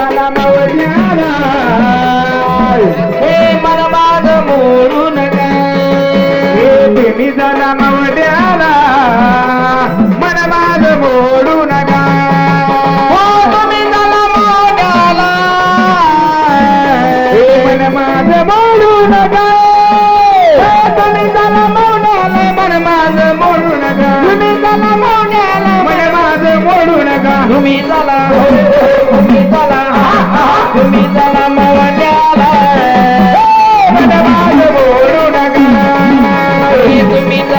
झाला मावळ्याला हे मन माझ मोडू नका. हे तुम्ही झाला मावळ्याला मन मोडू नका. हो तुम्ही झाला मोड्याला हे मन मोडू हो, नका. तुम्ही झाला मोड्याला मनमाग मोडू नका. तुम्ही झाला मोड्याला मनमाग मोडू नका. तुम्ही झाला तुम्ही झाला.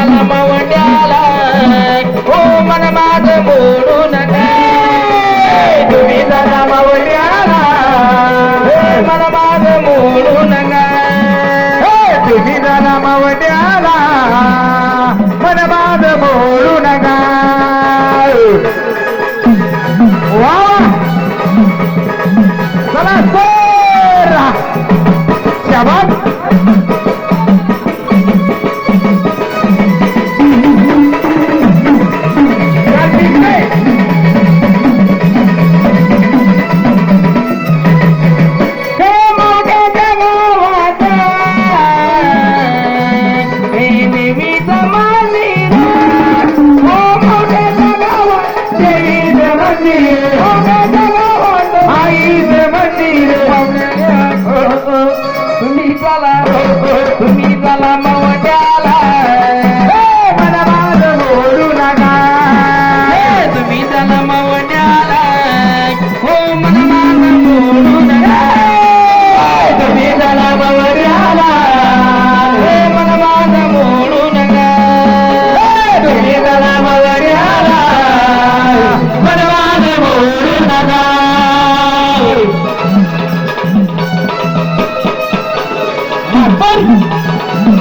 तुम्ही हो मन माझ मोड ভবে Vai!